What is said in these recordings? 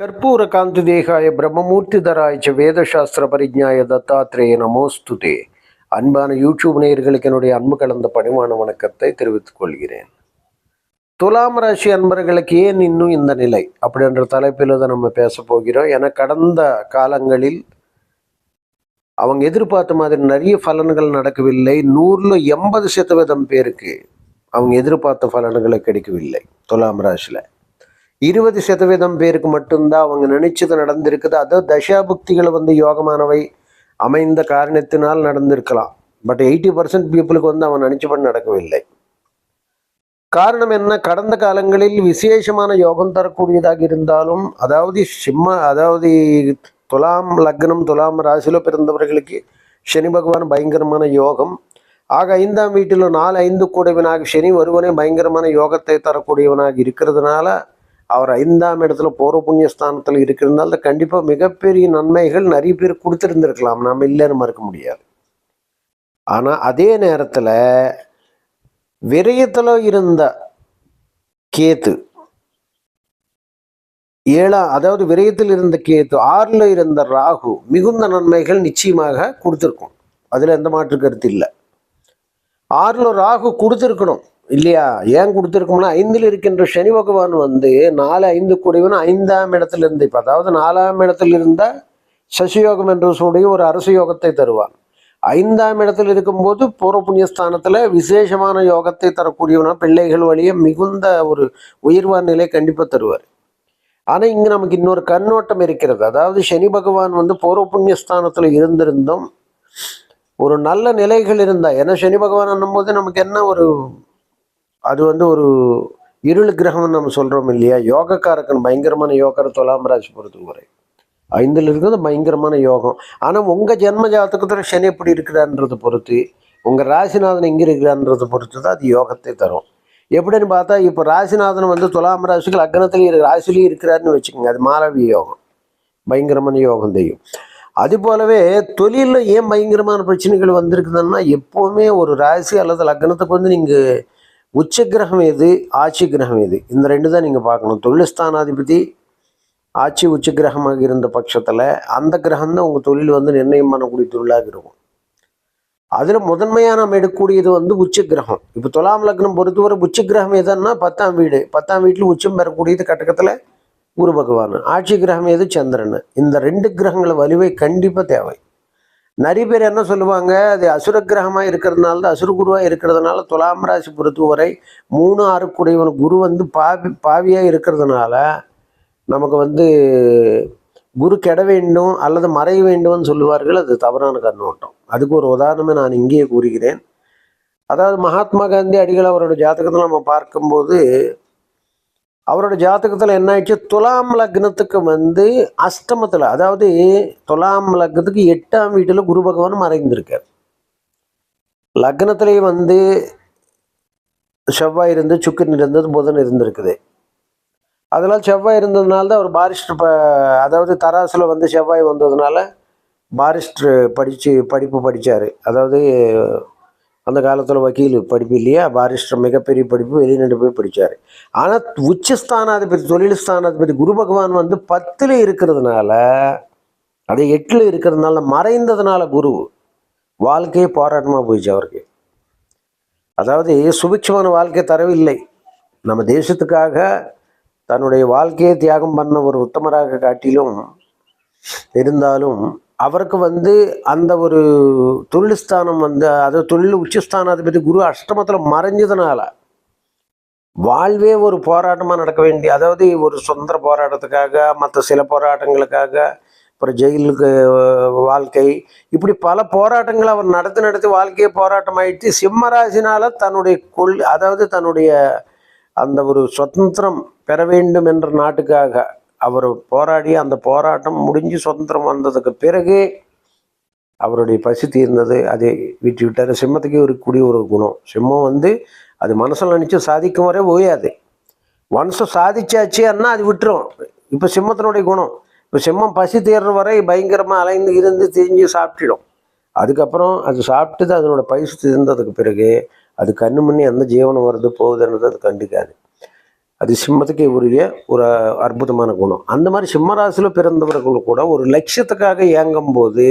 ಕರ್ಪೂರ ಕಾಂತಿದೇಹಾಯ பிரம்மமூர்த்திதராய ச வேதசாஸ்திர பரிஜாய தத்தாத்ரேய நமோஸ்துதே அன்பான யூடியூப் நேயர்களுக்கு என்னுடைய அன்பு கலந்த பணிவான வணக்கத்தை தெரிவித்துக் கொள்கிறேன் துலாம் ராசி அன்பர்களுக்கு ஏன் இன்னும் இந்த நிலை அப்படின்ற தலைப்பில் தான் நம்ம பேச போகிறோம் என கடந்த காலங்களில் அவங்க எதிர்பார்த்த மாதிரி நிறைய பலன்கள் நடக்கவில்லை நூறில் எண்பது சதவீதம் பேருக்கு அவங்க எதிர்பார்த்த பலன்களை கிடைக்கவில்லை துலாம் ராசியில். இருபது சதவீதம் பேருக்கு மட்டும்தான் அவங்க நினைச்சது நடந்திருக்குது. அது தசாபுக்திகள் வந்து யோகமானவை அமைந்த காரணத்தினால் நடந்திருக்கலாம். பட் எயிட்டி பர்சன்ட் பீப்புளுக்கு வந்து அவன் நினைச்சபடி நடக்கவில்லை. காரணம் என்ன? கடந்த காலங்களில் விசேஷமான யோகம் தரக்கூடியதாக இருந்தாலும் அதாவது சிம்ம அதாவது துலாம் லக்னம் துலாம் ராசியில பிறந்தவர்களுக்கு சனி பகவான் பயங்கரமான யோகம் ஆக ஐந்தாம் வீட்டில் நாலு ஐந்து கூடவனாக சனி ஒருவனே பயங்கரமான யோகத்தை தரக்கூடியவனாக இருக்கிறதுனால அவர் ஐந்தாம் இடத்துல பூர்வ புண்ணிய ஸ்தானத்தில் இருக்கிறதுனால கண்டிப்பாக மிகப்பெரிய நன்மைகள் நிறைய பேர் கொடுத்துருந்துருக்கலாம். நம்ம இல்லைன்னு மறுக்க முடியாது. ஆனால் அதே நேரத்தில் விரயத்தில் இருந்த கேத்து ஏழாம் அதாவது விரயத்தில் இருந்த கேத்து ஆறில் இருந்த ராகு மிகுந்த நன்மைகள் நிச்சயமாக கொடுத்துருக்கும். அதில் எந்த மாற்று கருத்து இல்லை. ஆறில் ராகு கொடுத்துருக்கணும் இல்லையா? ஏன் கொடுத்துருக்கோம்னா ஐந்தில் இருக்கின்ற சனி பகவான் வந்து நாலு ஐந்து கூடியவன் ஐந்தாம் இடத்துல இருந்து இப்போ அதாவது நாலாம் இடத்துல இருந்தால் சசியோகம் என்று சொல்லி ஒரு அரசு யோகத்தை தருவான் ஐந்தாம் இடத்தில் இருக்கும்போது பூர்வ புண்ணியஸ்தானத்தில் விசேஷமான யோகத்தை தரக்கூடியவனா பிள்ளைகள் வழியே மிகுந்த ஒரு உயிர்வான் நிலை கண்டிப்பாக தருவார். ஆனால் இங்கே நமக்கு இன்னொரு கண்ணோட்டம் இருக்கிறது. அதாவது சனி பகவான் வந்து பூர்வ புண்ணியஸ்தானத்தில் இருந்திருந்தும் ஒரு நல்ல நிலைகள் இருந்தால் ஏன்னா சனி பகவான் என்னும்போது நமக்கு என்ன ஒரு அது வந்து ஒரு இருள் கிரகம்னு நம்ம சொல்கிறோம் இல்லையா? யோகக்காரக்கன் பயங்கரமான யோகர் தொலாம் ராசி பொறுத்த வரை ஐந்தில் இருக்கிறது பயங்கரமான யோகம். ஆனால் உங்கள் ஜென்ம ஜாதகத்தில் சனி எப்படி இருக்கிறான்றதை பொறுத்து உங்கள் ராசிநாதன் எங்கே இருக்கிறான்றதை பொறுத்து தான் அது யோகத்தை தரும். எப்படின்னு பார்த்தா இப்போ ராசிநாதன் வந்து துலாம் ராசிக்கு லக்னத்துலேயும் ராசிலையும் இருக்கிறாருன்னு வச்சுக்கோங்க அது மாலவி யோகம். பயங்கரமான யோகம் தெரியும். அது போலவே தொழிலில் ஏன் பயங்கரமான பிரச்சனைகள் வந்திருக்குதுன்னா எப்போவுமே ஒரு ராசி அல்லது லக்னத்துக்கு வந்து நீங்கள் உச்ச கிரகம் எது ஆட்சி கிரகம் எது? இந்த ரெண்டு தான் நீங்கள் பார்க்கணும். தொழில் ஸ்தானாதிபதி ஆட்சி உச்ச கிரகமாக இருந்த பட்சத்தில் அந்த கிரகம் தான் உங்கள் தொழில் வந்து நிர்ணயம் பண்ணக்கூடிய தொழிலாக இருக்கும். அதில் முதன்மையாக நம்ம எடுக்கக்கூடியது வந்து உச்ச கிரகம். இப்போ துலாம் லக்னம் பொறுத்தவரை உச்ச கிரகம் எதுன்னா பத்தாம் வீடு. பத்தாம் வீட்டில் உச்சம் பெறக்கூடியது கட்டக்கத்தில் குரு பகவான். ஆட்சி கிரகம் எது? சந்திரன். இந்த ரெண்டு கிரகங்கள வலிவை கண்டிப்பாக தேவை. நிறைய பேர் என்ன சொல்லுவாங்க? அது அசுர கிரகமாக இருக்கிறதுனால தான் அசுர குருவாக இருக்கிறதுனால துலாம் ராசி பொறுத்தவரை மூணு ஆறுக்குடையவன் குரு வந்து பாவி பாவியாக இருக்கிறதுனால நமக்கு வந்து குரு கெட வேண்டும் அல்லது மறைய வேண்டும்னு சொல்லுவார்கள் அது தவறான கண்ணோட்டம். அதுக்கு ஒரு உதாரணமே நான் இங்கேயே கூறுகிறேன். அதாவது மகாத்மா காந்தி அடிகள் அவரோட ஜாதகத்தில் நம்ம பார்க்கும்போது அவரோட ஜாதகத்தில் என்ன ஆயிடுச்சு? துலாம் லக்னத்துக்கு வந்து அஷ்டமத்தில் அதாவது துலாம் லக்னத்துக்கு எட்டாம் வீட்டில் குரு பகவான் மறைந்திருக்கார். லக்னத்திலே வந்து செவ்வாய் இருந்து சுக்கன் இருந்தது புதன் இருந்திருக்குது. அதெல்லாம் செவ்வாய் இருந்ததுனால தான் அவர் பாரிஸ்டர் ப அதாவது தராசில் வந்து செவ்வாய் வந்ததுனால பாரிஸ்டர் படித்து படிப்பு படித்தார் அதாவது அந்த காலத்தில் வக்கீல் படிப்பு இல்லையா? பாரிஸ்டர் மிகப்பெரிய படிப்பு வெளிநாட்டு போய் படித்தார் ஆனால் உச்சஸ்தானாதிபதி தொழில் ஸ்தானாதிபதி குரு பகவான் வந்து பத்தில் இருக்கிறதுனால அதே எட்டில் இருக்கிறதுனால மறைந்ததுனால குரு. வாழ்க்கையே போராட்டமாக போயிடுச்சு அவருக்கு. அதாவது சுபிக்ஷமான வாழ்க்கை தரவில்லை. நம்ம தேசத்துக்காக தன்னுடைய வாழ்க்கையை தியாகம் பண்ண ஒரு உத்தமராக காட்டிலும் இருந்தாலும் அவருக்கு வந்து அந்த ஒரு தொழில் ஸ்தானம் வந்து அதாவது தொழில் உச்சஸ்தானாதிபதி குரு அஷ்டமத்தில் மறைஞ்சதுனால வாழ்வே ஒரு போராட்டமாக நடக்க வேண்டிய அதாவது ஒரு சுதந்திர போராட்டத்துக்காக மற்ற சில போராட்டங்களுக்காக அப்புறம் ஜெயிலுக்கு வாழ்க்கை இப்படி பல போராட்டங்களை அவர் நடத்தி நடத்தி வாழ்க்கையே போராட்டம் ஆயிடுச்சு சிம்மராசினால தன்னுடைய கொள் அதாவது தன்னுடைய அந்த ஒரு சுதந்திரம் பெற வேண்டும் என்ற நாட்டுக்காக அவர் போராடி அந்த போராட்டம் முடிஞ்சு சுதந்திரம் வந்ததுக்கு பிறகு அவருடைய பசி தீர்ந்தது. அதை விட்டு விட்டார். சிம்மத்துக்கே இருக்கக்கூடிய ஒரு குணம். சிம்மம் வந்து அது மனசில் நினச்சி சாதிக்கும் வரை ஓயாது. மனசை சாதிச்சாச்சுன்னா அது விட்டுரும். இப்போ சிம்மத்தினுடைய குணம். இப்போ சிம்மம் பசி தீர்ற வரை பயங்கரமாக அலைந்து இருந்து திரிஞ்சு சாப்பிட்டுடும். அதுக்கப்புறம் அது சாப்பிட்டு அதனோட பைசு தீர்ந்ததுக்கு பிறகு அது கண்ணு முன்னே எந்த ஜீவனம் வருது போகுதுன்றது அது கண்டுக்காது. அது சிம்மத்துக்கே உரிய ஒரு அற்புதமான குணம். அந்த மாதிரி சிம்மராசியில் பிறந்தவர்கள் கூட ஒரு லட்சியத்துக்காக இயங்கும் போது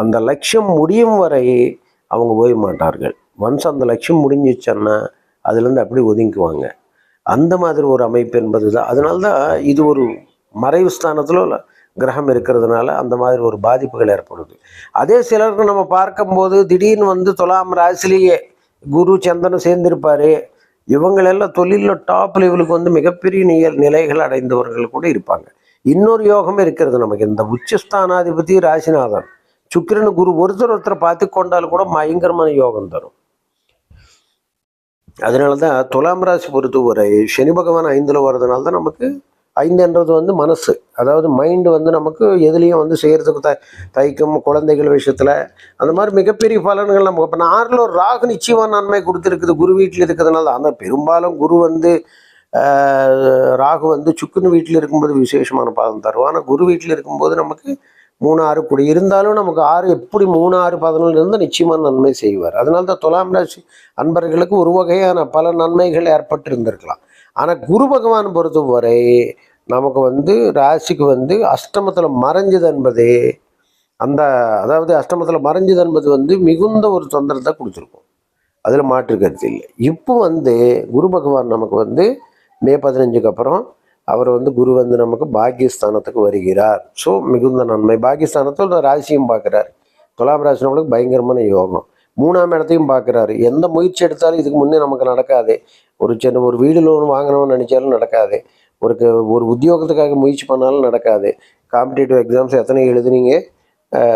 அந்த லட்சியம் முடியும் வரை அவங்க ஓய மாட்டார்கள். ஒன்ஸ் அந்த லட்சியம் முடிஞ்சிச்சன்னா அதுலேருந்து அப்படி ஒதுங்குவாங்க அந்த மாதிரி ஒரு அமைப்பு என்பது தான் அதனால தான் இது ஒரு மறைவு ஸ்தானத்தில் கிரகம் இருக்கிறதுனால அந்த மாதிரி ஒரு பாதிப்புகள் ஏற்படுது. அதே சிலருக்கு நம்ம பார்க்கும்போது திடீர்னு வந்து துலாம் ராசிலேயே குரு சந்திரன் சேர்ந்திருப்பாரு. இவங்களெல்லாம் தொழிலில் டாப் லெவலுக்கு வந்து மிகப்பெரிய நிய நிலைகள் அடைந்தவர்கள் கூட இருப்பாங்க. இன்னொரு யோகம் இருக்கிறது நமக்கு. இந்த உச்சஸ்தானாதிபதி ராசிநாதன் சுக்கிரன் குரு ஒருத்தர் ஒருத்தரை பார்த்து கொண்டால் கூட பயங்கரமான யோகம் தரும். அதனால தான் துலாம் ராசி பொறுத்தவரை சனி பகவான் ஐந்தில் வர்றதுனால தான் நமக்கு ஐந்துன்றது வந்து மனசு. அதாவது மைண்டு வந்து நமக்கு எதுலேயும் வந்து செய்கிறதுக்கு த தைக்கும் குழந்தைகள் விஷயத்தில் அந்த மாதிரி மிகப்பெரிய பலன்கள் நமக்கு. இப்போ ஆறில் ஒரு ராகு நிச்சயமான நன்மை கொடுத்துருக்குது. குரு வீட்டில் இருக்கிறதுனால தான். ஆனால் பெரும்பாலும் குரு வந்து ராகு வந்து சுக்குன்னு வீட்டில் இருக்கும்போது விசேஷமான பலன் தரும். ஆனால் குரு வீட்டில் இருக்கும்போது நமக்கு மூணு ஆறு கூடி இருந்தாலும் நமக்கு ஆறு எப்படி மூணு ஆறு பதினொன்று இருந்தால் நிச்சயமான நன்மை செய்வார். அதனால தான் துலாம் ராசி அன்பர்களுக்கு ஒரு வகையான பல நன்மைகள் ஏற்பட்டு இருந்திருக்கலாம் ஆனால் குரு பகவான் பொறுத்தவரை நமக்கு வந்து ராசிக்கு வந்து அஷ்டமத்தில் மறைஞ்சது என்பது அந்த அதாவது அஷ்டமத்தில் மறைஞ்சது என்பது வந்து மிகுந்த ஒரு தொந்தரத்தை கொடுத்துருக்கும். அதில் மாற்று கருத்து இல்லை. இப்போ வந்து குரு பகவான் நமக்கு வந்து மே பதினஞ்சுக்கு அப்புறம் அவர் வந்து குரு வந்து நமக்கு பாக்கியஸ்தானத்துக்கு வருகிறார். ஸோ மிகுந்த நன்மை. பாக்கியஸ்தானத்தில் ராசியும் பார்க்குறாரு. துலாம் ராசினவங்களுக்கு பயங்கரமான யோகம். மூணாம் இடத்தையும் பார்க்குறாரு. எந்த முயற்சி எடுத்தாலும் இதுக்கு முன்னே நமக்கு நடக்காது. ஒரு சின்ன ஒரு வீடு லோன் வாங்கணும்னு நினச்சாலும் நடக்காது. ஒரு க- ஒரு உத்தியோகத்துக்காக முயற்சி பண்ணாலும் நடக்காது. காம்படிட்டிவ் எக்ஸாம்ஸ் எத்தனை எழுதுனீங்க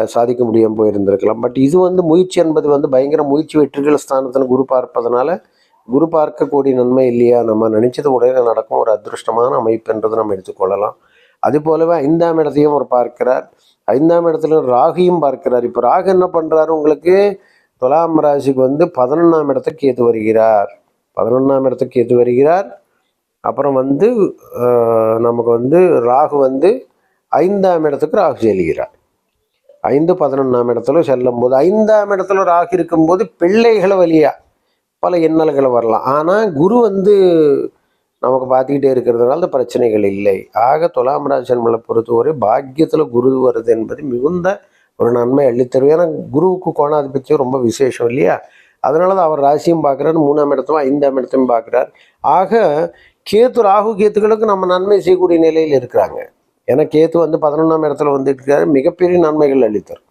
சாதிக்க முடியாமல் போயிருந்திருக்கலாம். பட் இது வந்து முயற்சி என்பது வந்து பயங்கர முயற்சி வெற்றிகள் ஸ்தானத்தில் குரு பார்ப்பதனால குரு பார்க்கக்கூடிய நன்மை இல்லையா? நம்ம நினைச்சது உடனே நடக்கும். ஒரு அதிருஷ்டமான அமைப்புன்றதை நம்ம எடுத்துக்கொள்ளலாம் அது போலவே ஐந்தாம் இடத்தையும் அவர் பார்க்கிறார். ஐந்தாம் இடத்துல ராகியும் பார்க்கிறார். இப்போ ராகு என்ன பண்ணுறாரு உங்களுக்கு? துலாம் ராசிக்கு வந்து பதினொன்றாம் இடத்துக்கு கேத்து வருகிறார். பதினொன்றாம் இடத்துக்கு கேத்து வருகிறார். அப்புறம் வந்து நமக்கு வந்து ராகு வந்து ஐந்தாம் இடத்துக்கு ராகு செல்கிறார். ஐந்து பதினொன்றாம் இடத்துல செல்லும் போது ஐந்தாம் இடத்துல ராகு இருக்கும்போது பிள்ளைகளை வழியாக பல இன்னல்கள் வரலாம். ஆனால் குரு வந்து நமக்கு பார்த்துக்கிட்டே இருக்கிறதுனால அந்த பிரச்சனைகள் இல்லை. ஆக துலாம் ராஜன்மலை பொறுத்தவரை பாக்கியத்தில் குரு வருது என்பது மிகுந்த ஒரு நன்மை அள்ளித்தரும் ஏன்னா குருவுக்கு கோணாதிபத்தியம் ரொம்ப விசேஷம் இல்லையா? அதனால தான் அவர் ராசியும் பார்க்குறாரு மூணாம் இடத்தையும் ஐந்தாம் இடத்தையும் பார்க்குறார். ஆக கேத்து ராகு கேத்துகளுக்கு நம்ம நன்மை செய்யக்கூடிய நிலையில் இருக்கிறாங்க. ஏன்னா கேத்து வந்து பதினொன்றாம் இடத்துல வந்துட்டு இருக்காரு மிகப்பெரிய நன்மைகள் அளித்தரும்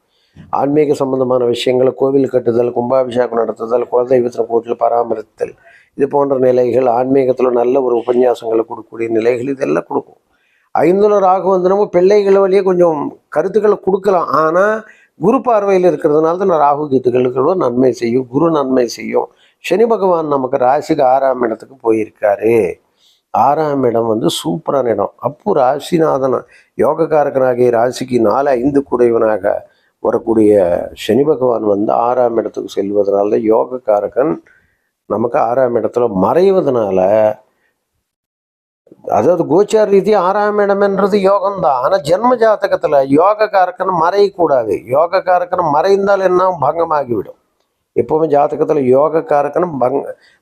ஆன்மீக சம்பந்தமான விஷயங்களை கோவில் கட்டுதல் கும்பாபிஷேகம் நடத்துதல் குலதெய்வத்தின கூட்டில் பராமரித்தல் இது போன்ற நிலைகள் ஆன்மீகத்தில் நல்ல ஒரு உபன்யாசங்களை கொடுக்கக்கூடிய நிலைகள் இதெல்லாம் கொடுக்கும். ஐந்துல ராகு வந்து நம்ம பிள்ளைகள் வழியே கொஞ்சம் கருத்துக்களை கொடுக்கலாம். ஆனால் குரு பார்வையில் இருக்கிறதுனால தான் ராகு கீத்துக்களுக்கு நன்மை செய்யும் குரு நன்மை செய்யும். சனி பகவான் நமக்கு ராசிக்கு ஆறாம் இடத்துக்கு போயிருக்காரு. ஆறாம் இடம் வந்து சூப்பரான இடம். அப்போ ராசிநாதன் யோகக்காரகனாகிய ராசிக்கு நாலு ஐந்து குடைவனாக வரக்கூடிய சனி பகவான் வந்து ஆறாம் இடத்துக்கு செல்வதனால யோகக்காரகன் நமக்கு ஆறாம் இடத்துல மறைவதனால அதாவது கோச்சார ரீதி ஆறாம் இடம்ன்றது யோகம்தான். ஆனால் ஜென்ம ஜாதகத்தில் யோக காரக்கன் மறையக்கூடாது. யோக காரக்கன் மறைந்தால் என்ன? பங்கமாகிவிடும். எப்போவுமே ஜாதகத்தில் யோக காரக்கன் பங்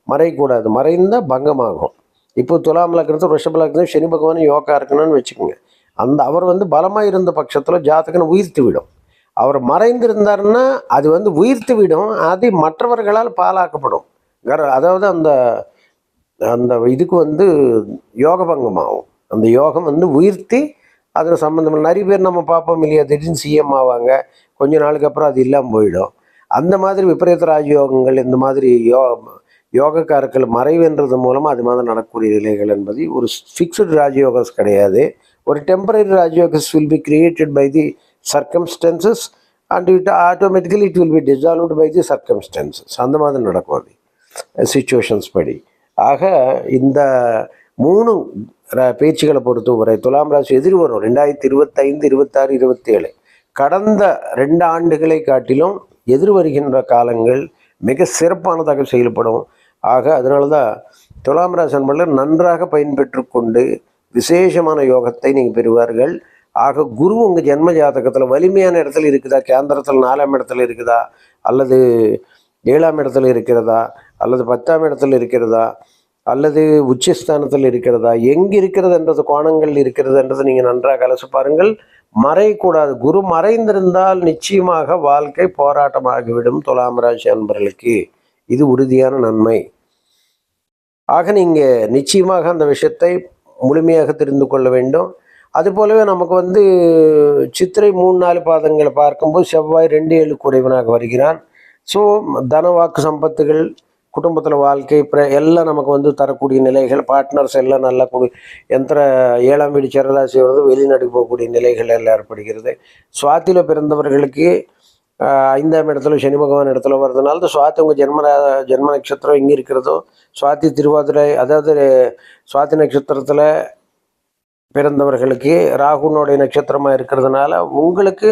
மறையக்கூடாது. மறைந்தால் பங்கமாகும். இப்போ துலாம் லக்னத்து ரிஷப லக்னம் சனி பகவான் யோகா இருக்கணும்னு வச்சுக்கோங்க. அந்த அவர் வந்து பலமாக இருந்த பட்சத்தில் ஜாதகனை உயிர்த்து விடும். அவர் மறைந்திருந்தாருன்னா அது வந்து உயிர்த்து விடும். அது மற்றவர்களால் பாலாக்கப்படும் கர அதாவது அந்த அந்த இதுக்கு வந்து யோக பங்கமாகும் அந்த யோகம் வந்து உயிர்த்தி அதில் சம்மந்தம் நிறைய பேர் நம்ம பார்ப்போம் இல்லையா? திடீர்னு சிஎம் ஆவாங்க. கொஞ்ச நாளுக்கு அப்புறம் அது இல்லாமல் போயிடும். அந்த மாதிரி விபரீத ராஜயோகங்கள் இந்த மாதிரி யோ யோகக்காரர்கள் மறைவென்றது மூலமாக அது மாதிரி நடக்கக்கூடிய நிலைகள் என்பது ஒரு ஃபிக்ஸ்டு ராஜயோகஸ் கிடையாது. ஒரு temporary rajayogas will be created by the circumstances and it automatically it will be dissolved by the circumstances அந்த மாதிரி நடக்கும் அது. சுச்சுவேஷன்ஸ் படி. ஆக இந்த மூணு ர- பேச்சுகளை பொறுத்தவரை துலாம் ராசி எதிர் வரும். ரெண்டாயிரத்தி இருபத்தைந்து இருபத்தாறு இருபத்தேழு. கடந்த ரெண்டு ஆண்டுகளை காட்டிலும் எதிர் வருகின்ற காலங்கள் மிக சிறப்பானதாக செயல்படும். ஆக அதனால தான் துலாம் ராசி அன்பர்கள் நன்றாக பயன்பெற்று கொண்டு விசேஷமான யோகத்தை நீங்கள் பெறுவார்கள். ஆக குரு உங்கள் ஜென்ம ஜாதகத்தில் வலிமையான இடத்துல இருக்குதா? கேந்திரத்தில் நாலாம் இடத்துல இருக்குதா? அல்லது ஏழாம் இடத்துல இருக்கிறதா? அல்லது பத்தாம் இடத்துல இருக்கிறதா? அல்லது உச்சஸ்தானத்தில் இருக்கிறதா? எங்கே இருக்கிறது என்றது கோணங்கள் இருக்கிறது என்றதை நீங்கள் நன்றாக அலசு பாருங்கள். மறையக்கூடாது. குரு மறைந்திருந்தால் நிச்சயமாக வாழ்க்கை போராட்டமாகிவிடும் துலாம் ராசி அன்பர்களுக்கு. இது உறுதியான நன்மை ஆக நீங்கள் நிச்சயமாக அந்த விஷயத்தை முழுமையாக தெரிந்து கொள்ள வேண்டும் அது போலவே நமக்கு வந்து சித்திரை மூணு நாலு பாதங்களை பார்க்கும்போது செவ்வாய் ரெண்டு ஏழு குறைவனாக வருகிறான் ஸோ தன வாக்கு சம்பத்துகள் குடும்பத்தில் வாழ்க்கை பிற எல்லாம் நமக்கு வந்து தரக்கூடிய நிலைகள் பார்ட்னர்ஸ் எல்லாம் நல்லா கொடு எந்திர ஏழாம் வீடு சரராசி வருது வெளிநாட்டுக்கு போகக்கூடிய நிலைகள் எல்லாம் ஏற்படுகிறது சுவாத்தியில் பிறந்தவர்களுக்கு ஐந்தாம் இடத்துல சனி பகவான் இடத்துல வர்றதுனால இந்த சுவாத்தி உங்கள் ஜென்ம ஜென்ம நட்சத்திரம் எங்கே இருக்கிறதோ சுவாத்தி திருவாதிரை அதாவது சுவாத்தி நட்சத்திரத்தில் பிறந்தவர்களுக்கு ராகுனுடைய நட்சத்திரமாக இருக்கிறதுனால உங்களுக்கு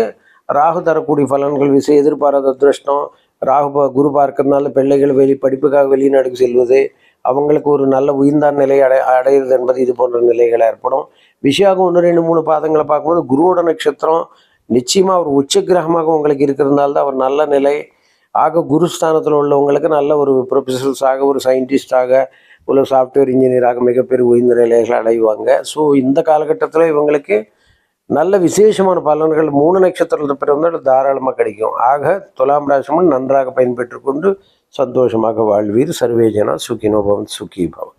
ராகு தரக்கூடிய பலன்கள் விஷயம் எதிர்பாராத அதிருஷ்டம் ராகு பா- குரு பார்க்கறதுனால பிள்ளைகள் வெளி படிப்புக்காக வெளிநாடுக்கு செல்வது அவங்களுக்கு ஒரு நல்ல உயிர்ந்தான் நிலை அடை அடையிறது என்பது இது போன்ற நிலைகள் ஏற்படும். விஷயாக ஒன்று ரெண்டு மூணு பாதங்களை பார்க்கும்போது குருவோட நட்சத்திரம் நிச்சயமாக அவர் உச்ச கிரகமாக உங்களுக்கு இருக்கிறதுனால தான் அவர் நல்ல நிலை. ஆக குருஸ்தானத்தில் உள்ளவங்களுக்கு நல்ல ஒரு ப்ரொஃபஸர்ஸாக ஒரு சயின்டிஸ்டாக உள்ள சாஃப்ட்வேர் இன்ஜினியராக மிகப்பெரிய உயர்ந்த நிலைகளை அடைவாங்க. ஸோ இந்த காலகட்டத்தில் இவங்களுக்கு நல்ல விசேஷமான பலன்கள் மூணு நட்சத்திரத்தில் பிறந்தால் தாராளமாக கிடைக்கும். ஆக துலாம் ராசிமும் நன்றாக பயன்பெற்று கொண்டு சந்தோஷமாக வாழ்வீர். சர்வேஜனா சுகினோபவன் சுகி பவன்